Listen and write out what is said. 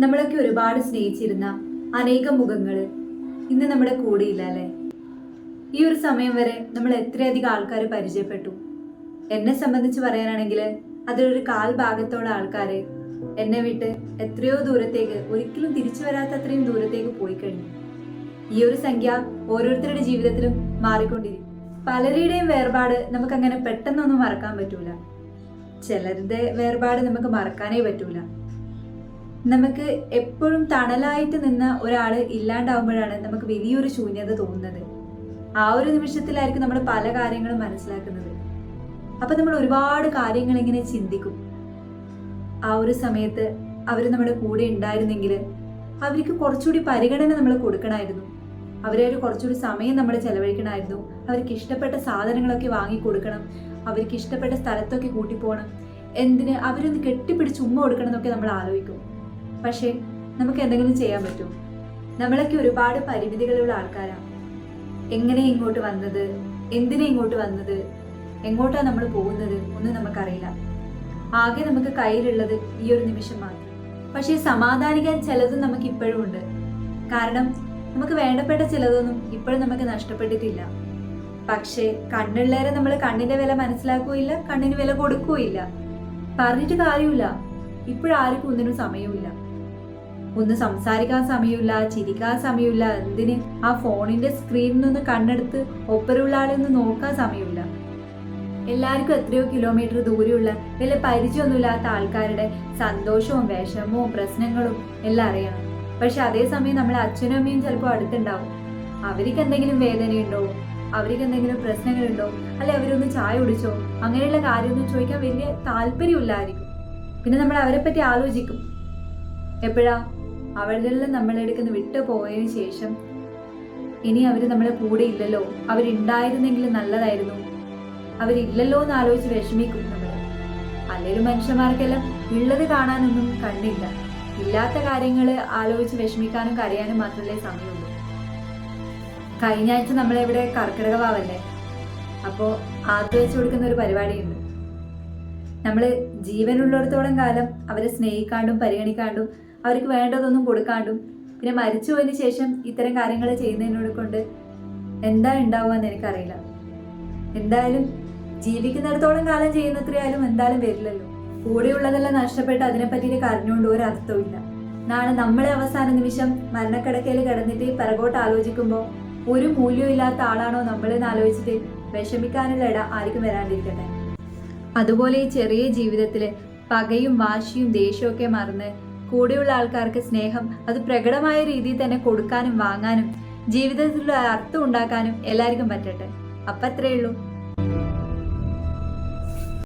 നമ്മളൊക്കെ ഒരുപാട് സ്നേഹിച്ചിരുന്ന അനേകം മുഖങ്ങൾ ഇന്ന് നമ്മുടെ കൂടെയില്ല അല്ലേ? ഈ ഒരു സമയം വരെ നമ്മൾ എത്രയധികം ആൾക്കാർ പരിചയപ്പെട്ടു. എന്നെ സംബന്ധിച്ച് പറയാനാണെങ്കിൽ അതിലൊരു കാൽ ഭാഗത്തോളം ആൾക്കാരെ എന്നെ വിട്ട് എത്രയോ ദൂരത്തേക്ക് ഒരിക്കലും തിരിച്ചു വരാത്ത അത്രയും ദൂരത്തേക്ക് പോയി കഴിഞ്ഞു. ഈ ഒരു സംഖ്യ ഓരോരുത്തരുടെ ജീവിതത്തിലും മാറിക്കൊണ്ടിരിക്കും. പലരുടെയും വേർപാട് നമുക്ക് അങ്ങനെ പെട്ടെന്നൊന്നും മറക്കാൻ പറ്റൂല. ചിലരുടെ വേർപാട് നമുക്ക് മറക്കാനേ പറ്റൂല. നമുക്ക് എപ്പോഴും തണലായിട്ട് നിന്ന ഒരാൾ ഇല്ലാണ്ടാവുമ്പോഴാണ് നമുക്ക് വലിയൊരു ശൂന്യത തോന്നുന്നത്. ആ ഒരു നിമിഷത്തിലായിരിക്കും നമ്മൾ പല കാര്യങ്ങളും മനസ്സിലാക്കുന്നത്. അപ്പൊ നമ്മൾ ഒരുപാട് കാര്യങ്ങൾ ഇങ്ങനെ ചിന്തിക്കും. ആ ഒരു സമയത്ത് അവർ നമ്മുടെ കൂടെ ഉണ്ടായിരുന്നെങ്കിൽ അവർക്ക് കുറച്ചുകൂടി പരിഗണന നമ്മൾ കൊടുക്കണമായിരുന്നു. അവരെ ഒരു കുറച്ചുകൂടി സമയം നമ്മൾ ചെലവഴിക്കണമായിരുന്നു. അവർക്ക് ഇഷ്ടപ്പെട്ട സാധനങ്ങളൊക്കെ വാങ്ങി കൊടുക്കണം. അവർക്ക് ഇഷ്ടപ്പെട്ട സ്ഥലത്തൊക്കെ കൂട്ടിപ്പോകണം എന്തിന് അവരൊന്ന് കെട്ടിപ്പിടിച്ച് ഉമ്മ കൊടുക്കണം എന്നൊക്കെ നമ്മൾ ആലോചിക്കും. പക്ഷേ നമുക്ക് എന്തെങ്കിലും ചെയ്യാൻ പറ്റുമോ നമ്മളൊക്കെ ഒരുപാട് പരിമിതികളുള്ള ആൾക്കാരാണ് എങ്ങനെ ഇങ്ങോട്ട് വന്നത് എന്തിനാ ഇങ്ങോട്ട് വന്നത് എങ്ങോട്ടാണ് നമ്മൾ പോകുന്നത് ഒന്നും നമുക്കറിയില്ല. ആകെ നമുക്ക് കയ്യിലുള്ളത് ഈ ഒരു നിമിഷം മാത്രം. പക്ഷേ സമാധാനിക്കാൻ ചിലതും നമുക്ക് ഇപ്പോഴും ഉണ്ട്. കാരണം നമുക്ക് വേണ്ടപ്പെട്ട ചിലതൊന്നും ഇപ്പോഴും നമുക്ക് നഷ്ടപ്പെട്ടിട്ടില്ല. പക്ഷേ കണ്ണുള്ളേരെ നമ്മൾ കണ്ണിന്റെ വില മനസ്സിലാക്കുകയില്ല കണ്ണിന് വില കൊടുക്കുകയില്ല. പറഞ്ഞിട്ട് കാര്യമില്ല. ഇപ്പോഴാർക്കും ഒന്നിനും സമയമില്ല ഒന്ന് സംസാരിക്കാൻ സമയമില്ല ചിരിക്കാൻ സമയമില്ല എന്തിന്? ആ ഫോണിന്റെ സ്ക്രീനിൽ നിന്ന് കണ്ണെടുത്ത് ഒപ്പരമുള്ള ആളെ ഒന്ന് നോക്കാൻ സമയമില്ല. എല്ലാവർക്കും എത്രയോ കിലോമീറ്റർ ദൂരെയുള്ള വലിയ പരിചയമൊന്നുമില്ലാത്ത ആൾക്കാരുടെ സന്തോഷവും വിഷമവും പ്രശ്നങ്ങളും എല്ലാം അറിയണം. പക്ഷെ അതേസമയം നമ്മളെ അച്ഛനും അമ്മയും ചിലപ്പോൾ അടുത്തുണ്ടാവും. അവർക്ക് എന്തെങ്കിലും വേദനയുണ്ടോ? അവർക്ക് എന്തെങ്കിലും പ്രശ്നങ്ങളുണ്ടോ? അല്ലെ അവരൊന്ന് ചായ കുടിച്ചോ? അങ്ങനെയുള്ള കാര്യമൊന്നും ചോദിക്കാൻ വലിയ താല്പര്യമില്ലായിരിക്കും. പിന്നെ നമ്മൾ അവരെ പറ്റി ആലോചിക്കും. എപ്പോഴാ? അവരെല്ലാം നമ്മളെടുക്കുന്ന വിട്ടു പോയതിനു ശേഷം ഇനി അവർ നമ്മളെ കൂടെ ഇല്ലല്ലോ. അവരുണ്ടായിരുന്നെങ്കിൽ നല്ലതായിരുന്നു. അവരില്ലല്ലോ എന്ന് ആലോചിച്ച് വിഷമിക്കും നമ്മൾ അല്ലെങ്കിൽ മനുഷ്യന്മാർക്കെല്ലാം ഉള്ളത് കാണാനൊന്നും കണ്ടില്ല ഇല്ലാത്ത കാര്യങ്ങൾ ആലോചിച്ച് വിഷമിക്കാനും കരയാനും മാത്രമല്ലേ സമയമുള്ളൂ. കഴിഞ്ഞ ആഴ്ച നമ്മളിവിടെ കർക്കിടക വാവല്ലേ അപ്പോൾ ആദ്യം വെച്ച് കൊടുക്കുന്ന ഒരു പരിപാടിയുണ്ട്. നമ്മൾ ജീവനുള്ളിടത്തോളം കാലം അവരെ സ്നേഹിക്കാണ്ടും പരിഗണിക്കാണ്ടും അവർക്ക് വേണ്ടതൊന്നും കൊടുക്കാണ്ടും. പിന്നെ മരിച്ചു പോയതിന് ശേഷം ഇത്തരം കാര്യങ്ങൾ ചെയ്യുന്നതിനോട് കൊണ്ട് എന്താ ഉണ്ടാവുക എന്ന് എനിക്കറിയില്ല. എന്തായാലും ജീവിക്കുന്നിടത്തോളം കാലം ചെയ്യുന്നത്രയായാലും എന്തായാലും വരില്ലല്ലോ. കൂടെയുള്ളതെല്ലാം നഷ്ടപ്പെട്ട് അതിനെപ്പറ്റി കരഞ്ഞുകൊണ്ട് ഒരു അർത്ഥവുമില്ല നാളെ നമ്മളെ അവസാന നിമിഷം മരണക്കിടക്കയിൽ കിടന്നിട്ട് പിറകോട്ട് ആലോചിക്കുമ്പോൾ ഒരു മൂല്യമില്ലാത്ത ആളാണോ നമ്മളെന്ന് ആലോചിച്ചിട്ട് വിഷമിക്കാനുള്ള ഇട ആർക്കും വരാണ്ടിരിക്കട്ടെ. അതുപോലെ ഈ ചെറിയ ജീവിതത്തിൽ പകയും വാശിയും ദേഷ്യമൊക്കെ മറന്ന് കൂടെയുള്ള ആൾക്കാർക്ക് സ്നേഹം അത് പ്രകടമായ രീതിയിൽ തന്നെ കൊടുക്കാനും വാങ്ങാനും ജീവിതത്തിലുള്ള അർത്ഥം ഉണ്ടാക്കാനും എല്ലാവർക്കും പറ്റട്ടെ. അപ്പം അത്രയേ ഉള്ളൂ.